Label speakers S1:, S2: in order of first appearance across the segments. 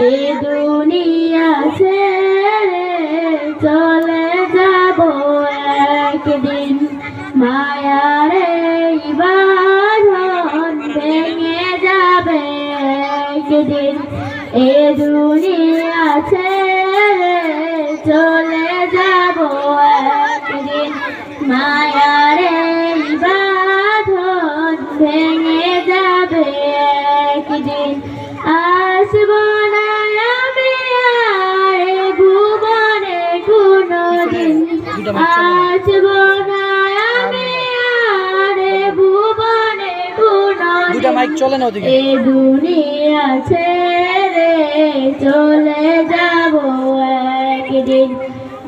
S1: এ দুনিয়া ছেড়ে চলে যাব একদিন। মায়ার এই ভেঙে যাবে একদিন। এ দুনিয়া ছেড়ে চলে যাব একদিন। মায়ার
S2: দুটা মাইক চলে না ওদিকে?
S1: দুনিয়া ছেড়ে চলে যাব একদিন।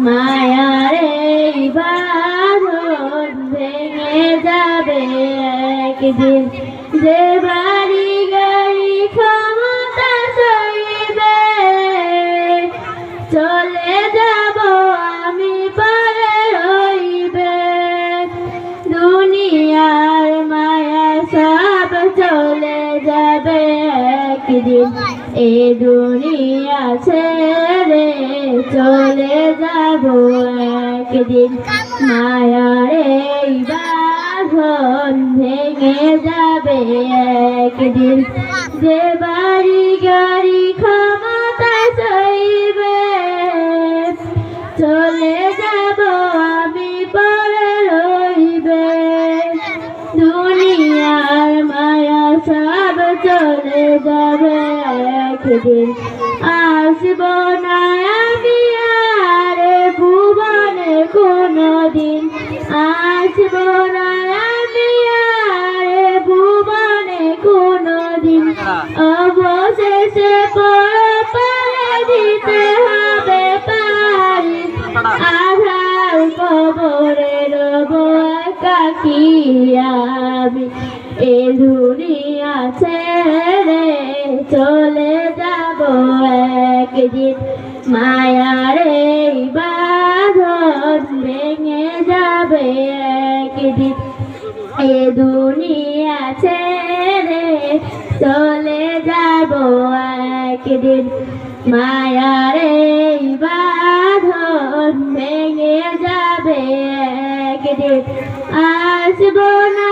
S1: মায়ার এই বাঁধন ভেঙে যাবে একদিন। যে বাড়ি গাড়ি ক্ষমতা সইবে চলে যাব আমি সব চলে যাবে একদিন। এ দুনিয়া ছেড়ে চলে যাব একদিন। মায়ার এই বাঁধন ভেঙে যাবে একদিন। যে বাড়ি গাড়ি ক্ষমতা চলে যাবে একদিন। আসব না আমি আর ভুবনে কোনদিন। আসব না আমি আর ভুবনে কোনদিন। অবশেষে পর দিতে হবে পারি। আধার কবরে রব কাকি আমি। এ দুনিয়া ছেড়ে চলে যাব একদিন। মায়ার এই বাঁধন ভেঙে যাবে একদিন। এ দুনিয়া ছেড়ে চলে যাব একদিন। মায়ার এই বাঁধন ভেঙে যাবে একদিন। আসব না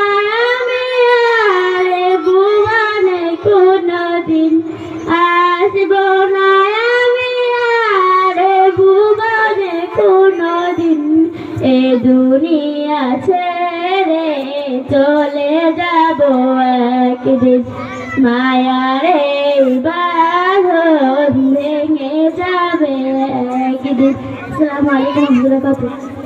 S1: কোনদিন আসব না আমি আর ভুবনে কোনদিন। এ দুনিয়া ছেড়ে চলে যাব একদিন। মায়ার এই যাবে একদিন। সালামালাইকুম